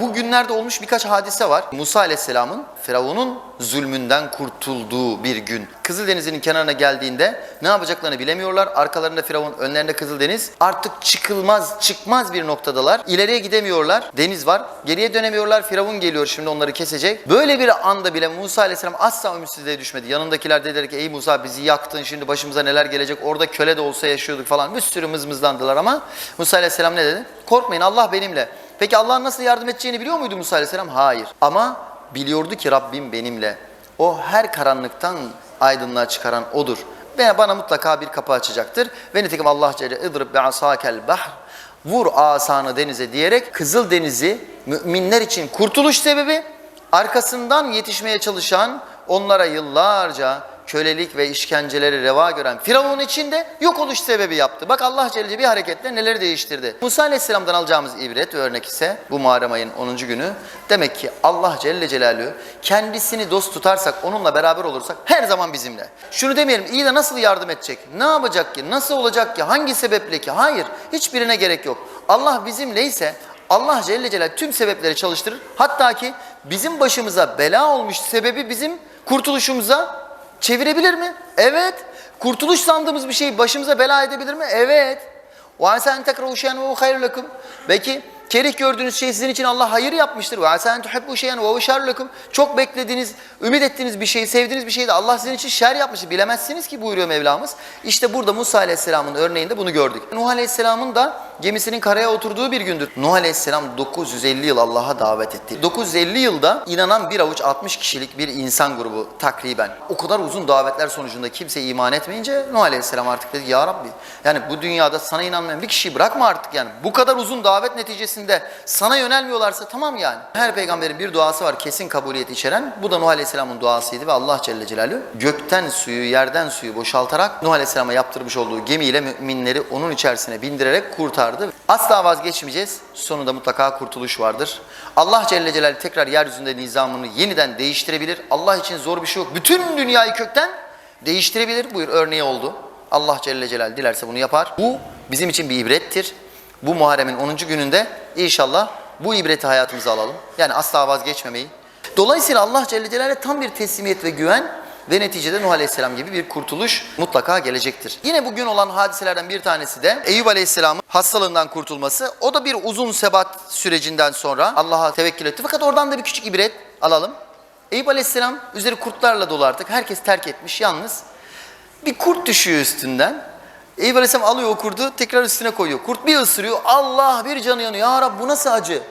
Bugünlerde olmuş birkaç hadise var. Musa Aleyhisselam'ın Firavun'un zulmünden kurtulduğu bir gün. Kızıldeniz'in kenarına geldiğinde ne yapacaklarını bilemiyorlar. Arkalarında Firavun, önlerinde Kızıldeniz. Artık çıkılmaz, çıkmaz bir noktadalar. İleriye gidemiyorlar. Deniz var. Geriye dönemiyorlar. Firavun geliyor şimdi onları kesecek. Böyle bir anda bile Musa Aleyhisselam asla ümitsizliğe düşmedi. Yanındakiler dediler ki ey Musa bizi yaktın şimdi başımıza neler gelecek. Orada köle de olsa yaşıyorduk falan. Bir sürü mızmızlandılar ama Musa Aleyhisselam ne dedi? Korkmayın Allah benimle. Peki Allah'ın nasıl yardım edeceğini biliyor muydu Musa Aleyhisselam? Hayır. Ama biliyordu ki Rabbim benimle. O her karanlıktan aydınlığa çıkaran O'dur. Ve bana mutlaka bir kapı açacaktır. Ve nitekim Allah Celle idrib bi asakel bahr vur asanı denize diyerek Kızıl Denizi müminler için kurtuluş sebebi arkasından yetişmeye çalışan onlara yıllarca kölelik ve işkenceleri reva gören Firavun için de yok oluş sebebi yaptı. Bak Allah Celle bir hareketle neleri değiştirdi. Musa Aleyhisselam'dan alacağımız ibret ve örnek ise bu Muharrem ayın 10. günü. Demek ki Allah Celle Celaluhu kendisini dost tutarsak, onunla beraber olursak her zaman bizimle. Şunu demeyelim iyi de nasıl yardım edecek? Ne yapacak ki? Nasıl olacak ki? Hangi sebeple ki? Hayır. Hiçbirine gerek yok. Allah bizimleyse Allah Celle Celaluhu tüm sebepleri çalıştırır. Hatta ki bizim başımıza bela olmuş sebebi bizim kurtuluşumuza çevirebilir mi? Evet. Kurtuluş sandığımız bir şeyi başımıza bela edebilir mi? Evet. وَاَسَا اَنْ تَكْرَهُ شَيْئًا وَهُ خَيْرٌ لَكُمْ Belki kerih gördüğünüz şey sizin için Allah hayır yapmıştır. وَاَسَا اَنْ تُحِبُّ شَيْئًا وَهُ شَرٌ لَكُمْ Çok beklediğiniz, ümit ettiğiniz bir şeyi, sevdiğiniz bir şeyi de Allah sizin için şer yapmıştır. Bilemezsiniz ki buyuruyor Mevlamız. İşte burada Musa Aleyhisselam'ın örneğinde bunu gördük. Nuh Aleyhisselam'ın da gemisinin karaya oturduğu bir gündür. Nuh Aleyhisselam 950 yıl Allah'a davet etti. 950 yılda inanan bir avuç 60 kişilik bir insan grubu takriben. O kadar uzun davetler sonucunda kimse iman etmeyince Nuh Aleyhisselam artık dedi ya Rabbi yani bu dünyada sana inanmayan bir kişiyi bırakma artık yani. Bu kadar uzun davet neticesinde sana yönelmiyorlarsa tamam yani. Her peygamberin bir duası var kesin kabuliyet içeren. Bu da Nuh Aleyhisselam'ın duasıydı ve Allah Celle Celaluhu gökten suyu, yerden suyu boşaltarak Nuh Aleyhisselam'a yaptırmış olduğu gemiyle müminleri onun içerisine bindirerek kurtardı. Asla vazgeçmeyeceğiz. Sonunda mutlaka kurtuluş vardır. Allah Celle Celaluhu tekrar yeryüzünde nizamını yeniden değiştirebilir. Allah için zor bir şey yok. Bütün dünyayı kökten değiştirebilir. Buyur örneği oldu. Allah Celle Celaluhu dilerse bunu yapar. Bu bizim için bir ibrettir. Bu Muharrem'in 10. gününde inşallah bu ibreti hayatımıza alalım. Yani asla vazgeçmemeyi. Dolayısıyla Allah Celle Celaluhu'ya tam bir teslimiyet ve güven ve neticede Nuh Aleyhisselam gibi bir kurtuluş mutlaka gelecektir. Yine bugün olan hadiselerden bir tanesi de Eyüp Aleyhisselam'ın hastalığından kurtulması. O da bir uzun sebat sürecinden sonra Allah'a tevekkül etti. Fakat oradan da bir küçük ibret alalım. Eyüp Aleyhisselam üzeri kurtlarla dolu artık. Herkes terk etmiş yalnız. Bir kurt düşüyor üstünden. Eyüp Aleyhisselam alıyor o kurdu tekrar üstüne koyuyor. Kurt bir ısırıyor. Allah bir canı yanıyor. Ya Rab bu nasıl acı?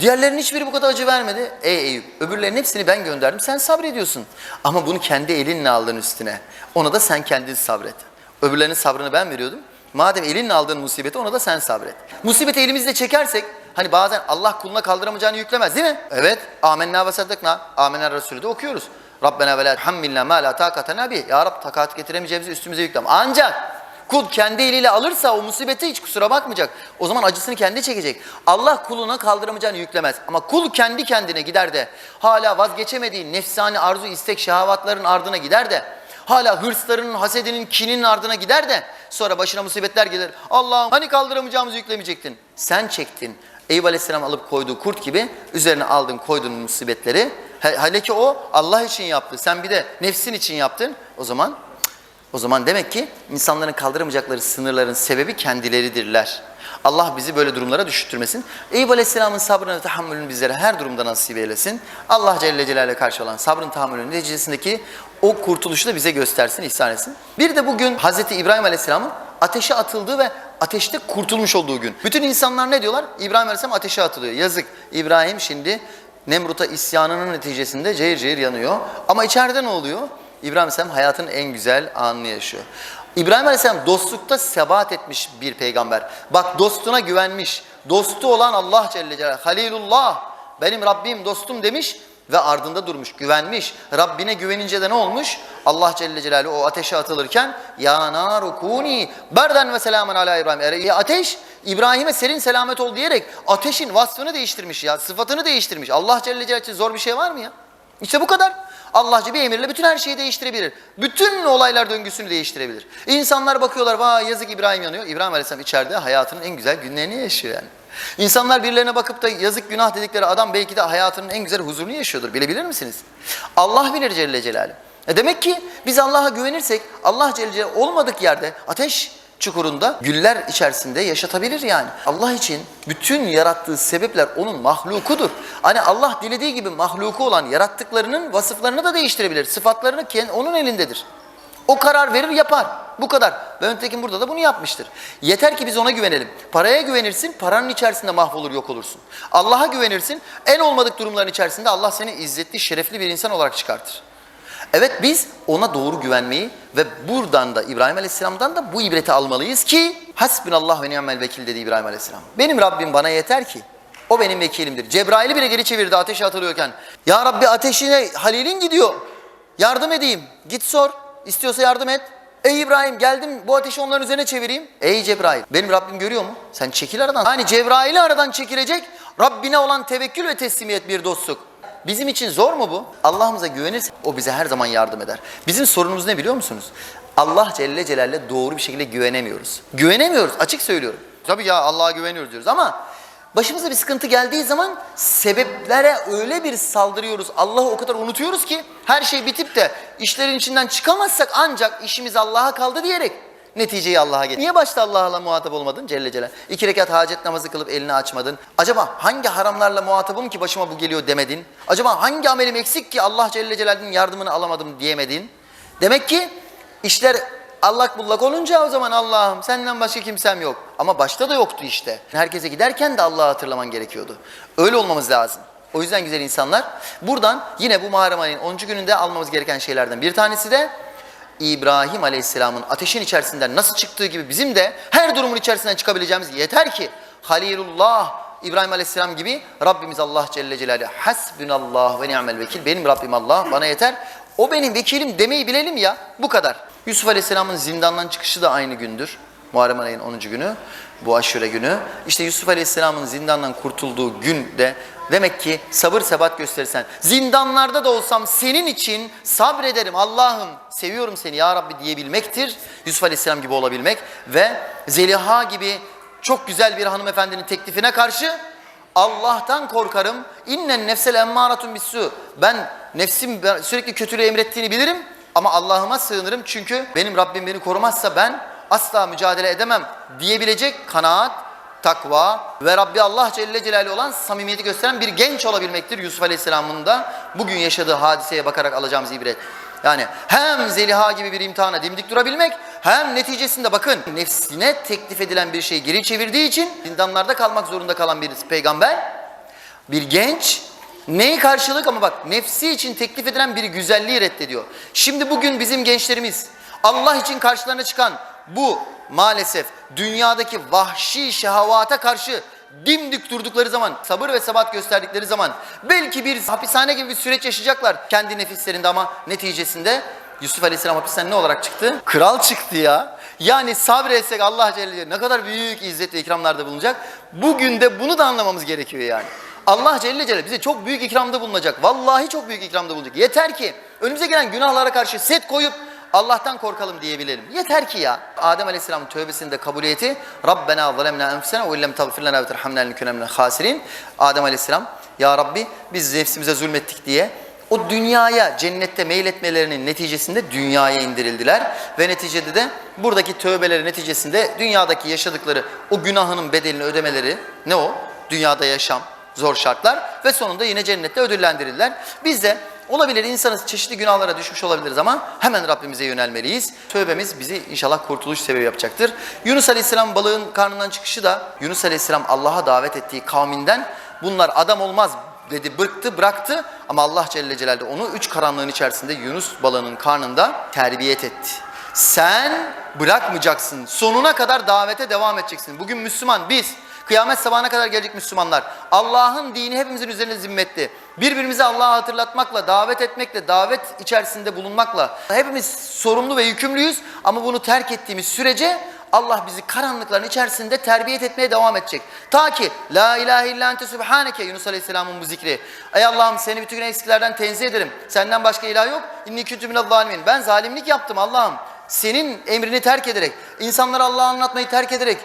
Diğerlerinin hiçbiri bu kadar acı vermedi. Ey Eyüp öbürlerinin hepsini ben gönderdim. Sen sabrediyorsun. Ama bunu kendi elinle aldın üstüne. Ona da sen kendin sabret. Öbürlerinin sabrını ben veriyordum. Madem elinle aldığın musibeti ona da sen sabret. Musibeti elimizle çekersek hani bazen Allah kuluna kaldıramayacağını yüklemez değil mi? Evet. Amenna ve saddakna. Amenna Resulü de okuyoruz. Rabbena ve la tuhammilna ma la takatena bih. Ya Rab takat getiremeyeceğimizi üstümüze yüklem. Ancak Kul kendi eliyle alırsa o musibeti hiç kusura bakmayacak. O zaman acısını kendi çekecek. Allah kuluna kaldıramayacağını yüklemez. Ama kul kendi kendine gider de hala vazgeçemediği nefsani arzu, istek, şehavatların ardına gider de hala hırslarının, hasedinin, kininin ardına gider de sonra başına musibetler gelir. Allah'ım hani kaldıramayacağımızı yüklemeyecektin. Sen çektin. Eyüp Aleyhisselam alıp koyduğu kurt gibi üzerine aldın koydun musibetleri. Hele ki o Allah için yaptı. Sen bir de nefsin için yaptın. O zaman o zaman demek ki insanların kaldıramayacakları sınırların sebebi kendileridirler. Allah bizi böyle durumlara düşürtmesin. Eyüp Aleyhisselam'ın sabrını ve tahammülünü bizlere her durumda nasip eylesin. Allah Celle Celaluhu'ya karşı olan sabrın tahammülünün neticesindeki o kurtuluşu da bize göstersin, ihsan etsin. Bir de bugün Hazreti İbrahim Aleyhisselam'ın ateşe atıldığı ve ateşte kurtulmuş olduğu gün. Bütün insanlar ne diyorlar? İbrahim Aleyhisselam ateşe atılıyor. Yazık. İbrahim şimdi Nemrut'a isyanının neticesinde cehir cehir yanıyor. Ama içeride ne oluyor? İbrahim Aleyhisselam hayatın en güzel anını yaşıyor. İbrahim Aleyhisselam dostlukta sebat etmiş bir peygamber. Bak dostuna güvenmiş. Dostu olan Allah Celle Celaluhu. Halilullah benim Rabbim dostum demiş ve ardında durmuş, güvenmiş. Rabbine güvenince de ne olmuş? Allah Celle Celaluhu o ateşe atılırken ya naru kuni berden ve selamen ala İbrahim. Ya ateş İbrahim'e serin selamet ol diyerek ateşin vasfını değiştirmiş ya, sıfatını değiştirmiş. Allah Celle Celaluhu için zor bir şey var mı ya? İşte bu kadar. Allah'cı bir emirle bütün her şeyi değiştirebilir. Bütün olaylar döngüsünü değiştirebilir. İnsanlar bakıyorlar, vay yazık İbrahim yanıyor. İbrahim Aleyhisselam içeride hayatının en güzel günlerini yaşıyor yani. İnsanlar birilerine bakıp da yazık günah dedikleri adam belki de hayatının en güzel huzurunu yaşıyordur. Bilebilir misiniz? Allah bilir Celle Celaluhu. E demek ki biz Allah'a güvenirsek Allah Celle Celaluhu olmadık yerde ateş çukurunda güller içerisinde yaşatabilir yani. Allah için bütün yarattığı sebepler onun mahlukudur. Hani Allah dilediği gibi mahluku olan yarattıklarının vasıflarını da değiştirebilir. Sıfatlarını onun elindedir. O karar verir yapar. Bu kadar. Ve Öntekin burada da bunu yapmıştır. Yeter ki biz ona güvenelim. Paraya güvenirsin, paranın içerisinde mahvolur, yok olursun. Allah'a güvenirsin, en olmadık durumların içerisinde Allah seni izzetli, şerefli bir insan olarak çıkartır. Evet biz ona doğru güvenmeyi ve buradan da İbrahim Aleyhisselam'dan da bu ibreti almalıyız ki Hasbunallah ve ni'mel vekil dedi İbrahim Aleyhisselam. Benim Rabbim bana yeter ki o benim vekilimdir. Cebrail'i bile geri çevirdi ateşe atılıyorken. Ya Rabbi ateşine Halil'in gidiyor. Yardım edeyim. Git sor. İstiyorsa yardım et. Ey İbrahim geldim bu ateşi onların üzerine çevireyim. Ey Cebrail benim Rabbim görüyor mu? Sen çekil aradan. Hani Cebrail'i aradan çekilecek Rabbine olan tevekkül ve teslimiyet bir dostluk. Bizim için zor mu bu? Allah'ımıza güvenirsek o bize her zaman yardım eder. Bizim sorunumuz ne biliyor musunuz? Allah Celle Celal'le doğru bir şekilde güvenemiyoruz. Güvenemiyoruz açık söylüyorum. Tabii ya Allah'a güveniyoruz diyoruz ama başımıza bir sıkıntı geldiği zaman sebeplere öyle bir saldırıyoruz. Allah'ı o kadar unutuyoruz ki her şey bitip de işlerin içinden çıkamazsak ancak işimiz Allah'a kaldı diyerek neticeyi Allah'a getir. Niye başta Allah'la muhatap olmadın Celle Celal? İki rekat hacet namazı kılıp elini açmadın. Acaba hangi haramlarla muhatabım ki başıma bu geliyor demedin? Acaba hangi amelim eksik ki Allah Celle Celal'in yardımını alamadım diyemedin? Demek ki işler allak bullak olunca o zaman Allah'ım senden başka kimsem yok. Ama başta da yoktu işte. Herkese giderken de Allah'ı hatırlaman gerekiyordu. Öyle olmamız lazım. O yüzden güzel insanlar buradan yine bu Muharrem ayının 10. gününde almamız gereken şeylerden bir tanesi de İbrahim Aleyhisselam'ın ateşin içerisinden nasıl çıktığı gibi bizim de her durumun içerisinden çıkabileceğimiz yeter ki Halilullah İbrahim Aleyhisselam gibi Rabbimiz Allah Celle Celaluhu hasbunallah ve ni'mel vekil benim Rabbim Allah bana yeter o benim vekilim demeyi bilelim ya bu kadar. Yusuf Aleyhisselam'ın zindandan çıkışı da aynı gündür. Muharrem ayının 10. günü, bu aşure günü. İşte Yusuf Aleyhisselam'ın zindandan kurtulduğu günde demek ki sabır sebat gösterirsen, zindanlarda da olsam senin için sabrederim Allah'ım, seviyorum seni ya Rabbi diyebilmektir. Yusuf Aleyhisselam gibi olabilmek ve Zeliha gibi çok güzel bir hanımefendinin teklifine karşı Allah'tan korkarım. İnnen nefsel emmâratun bissu. Ben nefsim sürekli kötülüğü emrettiğini bilirim ama Allah'ıma sığınırım çünkü benim Rabbim beni korumazsa ben asla mücadele edemem diyebilecek kanaat, takva ve Rabbi Allah Celle Celaluhu olan samimiyeti gösteren bir genç olabilmektir Yusuf Aleyhisselam'ın da bugün yaşadığı hadiseye bakarak alacağımız ibret. Yani hem Zeliha gibi bir imtihana dimdik durabilmek hem neticesinde bakın nefsine teklif edilen bir şeyi geri çevirdiği için zindanlarda kalmak zorunda kalan bir peygamber, bir genç neyi karşılık ama bak nefsi için teklif edilen bir güzelliği reddediyor. Şimdi bugün bizim gençlerimiz Allah için karşılarına çıkan bu maalesef dünyadaki vahşi şehavata karşı dimdik durdukları zaman, sabır ve sebat gösterdikleri zaman belki bir hapishane gibi bir süreç yaşayacaklar kendi nefislerinde ama neticesinde Yusuf Aleyhisselam hapisten ne olarak çıktı? Kral çıktı ya. Yani sabretsek Allah Celle Celaluhu ne kadar büyük izzet ve ikramlarda bulunacak. Bugün de bunu da anlamamız gerekiyor yani. Allah Celle Celaluhu bize çok büyük ikramda bulunacak. Vallahi çok büyük ikramda bulunacak. Yeter ki önümüze gelen günahlara karşı set koyup Allah'tan korkalım diyebilelim. Yeter ki ya. Adem Aleyhisselam'ın tövbesini de kabuliyeti Rabbena zalemna enfusena ve illem tagfir lena ve terhamna lennekune minel hasirin. Adem Aleyhisselam ya Rabbi biz nefsimize zulmettik diye o dünyaya cennette meyletmelerinin neticesinde dünyaya indirildiler ve neticede de buradaki tövbeleri neticesinde dünyadaki yaşadıkları o günahının bedelini ödemeleri ne o? Dünyada yaşam, zor şartlar ve sonunda yine cennette ödüllendirildiler. Biz de olabilir insanız çeşitli günahlara düşmüş olabiliriz ama hemen Rabbimize yönelmeliyiz. Tövbemiz bizi inşallah kurtuluş sebebi yapacaktır. Yunus Aleyhisselam balığın karnından çıkışı da Yunus Aleyhisselam Allah'a davet ettiği kavminden bunlar adam olmaz dedi bıraktı bıraktı ama Allah Celle Celaluhu onu üç karanlığın içerisinde Yunus balığının karnında terbiyet etti. Sen bırakmayacaksın. Sonuna kadar davete devam edeceksin. Bugün Müslüman biz kıyamet sabahına kadar gelecek Müslümanlar. Allah'ın dini hepimizin üzerine zimmetli. Birbirimizi Allah'a hatırlatmakla, davet etmekle, davet içerisinde bulunmakla hepimiz sorumlu ve yükümlüyüz ama bunu terk ettiğimiz sürece Allah bizi karanlıkların içerisinde terbiyet etmeye devam edecek. Ta ki La ilahe illa ente subhaneke Yunus Aleyhisselam'ın bu zikri. Ey Allah'ım seni bütün eksiklerden tenzih ederim. Senden başka ilah yok. İnni kütü minel zalimin. Ben zalimlik yaptım Allah'ım. Senin emrini terk ederek, insanlara Allah'ı anlatmayı terk ederek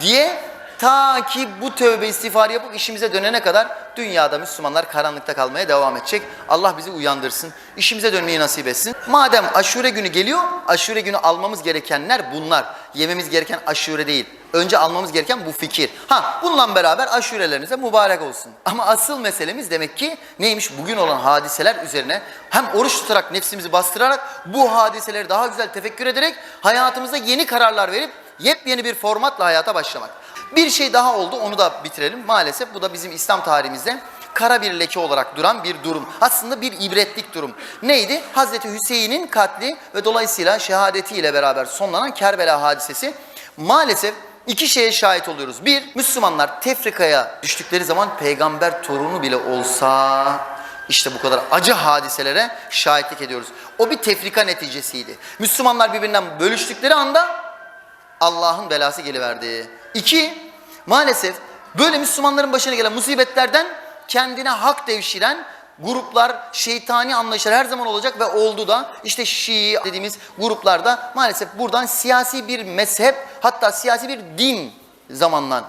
diye ta ki bu tövbe istiğfarı yapıp işimize dönene kadar dünyada Müslümanlar karanlıkta kalmaya devam edecek. Allah bizi uyandırsın. işimize dönmeyi nasip etsin. Madem aşure günü geliyor, aşure günü almamız gerekenler bunlar. Yememiz gereken aşure değil. Önce almamız gereken bu fikir. Ha bununla beraber aşurelerinize mübarek olsun. Ama asıl meselemiz demek ki neymiş? Bugün olan hadiseler üzerine hem oruç tutarak nefsimizi bastırarak bu hadiseleri daha güzel tefekkür ederek hayatımızda yeni kararlar verip yepyeni bir formatla hayata başlamak. Bir şey daha oldu onu da bitirelim. Maalesef bu da bizim İslam tarihimizde kara bir leke olarak duran bir durum. Aslında bir ibretlik durum. Neydi? Hazreti Hüseyin'in katli ve dolayısıyla şehadetiyle beraber sonlanan Kerbela hadisesi. Maalesef iki şeye şahit oluyoruz. Bir, Müslümanlar tefrikaya düştükleri zaman peygamber torunu bile olsa işte bu kadar acı hadiselere şahitlik ediyoruz. O bir tefrika neticesiydi. Müslümanlar birbirinden bölüştükleri anda Allah'ın belası geliverdi. İki, maalesef böyle Müslümanların başına gelen musibetlerden kendine hak devşiren gruplar, şeytani anlayışlar her zaman olacak ve oldu da işte Şii dediğimiz gruplarda maalesef buradan siyasi bir mezhep hatta siyasi bir din zamanla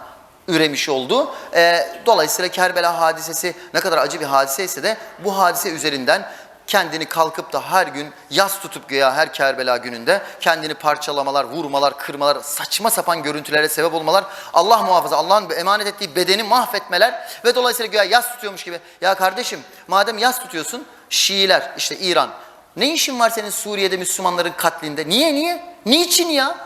üremiş oldu. Ee, dolayısıyla Kerbela hadisesi ne kadar acı bir hadise ise de bu hadise üzerinden kendini kalkıp da her gün yas tutup güya her Kerbela gününde kendini parçalamalar, vurmalar, kırmalar, saçma sapan görüntülere sebep olmalar, Allah muhafaza Allah'ın emanet ettiği bedeni mahvetmeler ve dolayısıyla güya yas tutuyormuş gibi. Ya kardeşim madem yas tutuyorsun Şiiler işte İran ne işin var senin Suriye'de Müslümanların katlinde? Niye niye? Niçin ya?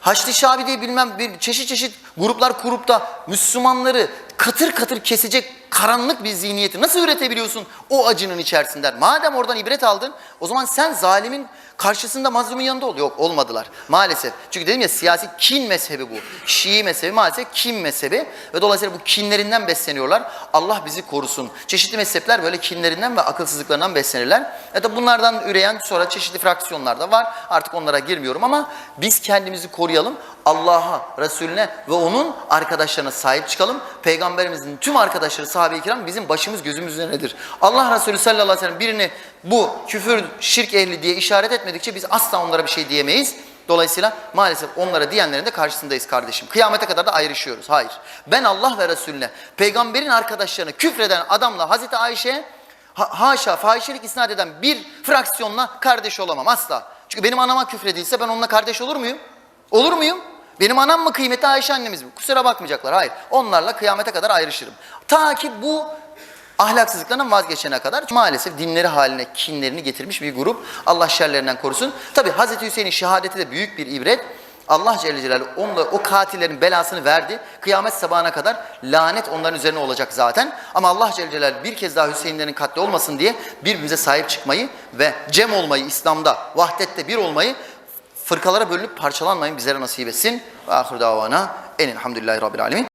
Haçlı Şabi diye bilmem bir çeşit çeşit gruplar kurup da Müslümanları katır katır kesecek karanlık bir zihniyeti nasıl üretebiliyorsun o acının içerisinden? Madem oradan ibret aldın o zaman sen zalimin karşısında mazlumun yanında ol. Yok olmadılar maalesef. Çünkü dedim ya siyasi kin mezhebi bu. Şii mezhebi maalesef kin mezhebi ve dolayısıyla bu kinlerinden besleniyorlar. Allah bizi korusun. Çeşitli mezhepler böyle kinlerinden ve akılsızlıklarından beslenirler. Ya da bunlardan üreyen sonra çeşitli fraksiyonlar da var. Artık onlara girmiyorum ama biz kendimizi koruyalım. Allah'a, Resulüne ve onun arkadaşlarına sahip çıkalım. Peygamberimizin tüm arkadaşları sahabe-i kiram bizim başımız gözümüz üzerindedir. Allah Resulü sallallahu aleyhi ve sellem birini bu küfür, şirk ehli diye işaret etmedikçe biz asla onlara bir şey diyemeyiz. Dolayısıyla maalesef onlara diyenlerin de karşısındayız kardeşim. Kıyamete kadar da ayrışıyoruz. Hayır. Ben Allah ve Resulüne, peygamberin arkadaşlarına küfreden adamla Hazreti Ayşe'ye ha- haşa fahişelik isnat eden bir fraksiyonla kardeş olamam asla. Çünkü benim anama küfredilse ben onunla kardeş olur muyum? Olur muyum? Benim anam mı kıymetli Ayşe annemiz mi? Kusura bakmayacaklar. Hayır. Onlarla kıyamete kadar ayrışırım. Ta ki bu ahlaksızlıklarından vazgeçene kadar maalesef dinleri haline kinlerini getirmiş bir grup. Allah şerlerinden korusun. Tabi Hazreti Hüseyin'in şehadeti de büyük bir ibret. Allah Celle Celaluhu onunla, o katillerin belasını verdi. Kıyamet sabahına kadar lanet onların üzerine olacak zaten. Ama Allah Celle Celaluhu bir kez daha Hüseyinlerin katli olmasın diye birbirimize sahip çıkmayı ve cem olmayı İslam'da, vahdette bir olmayı fırkalara bölünüp parçalanmayın bizlere nasip etsin. Ve ahir davana enilhamdülillahi rabbil alemin.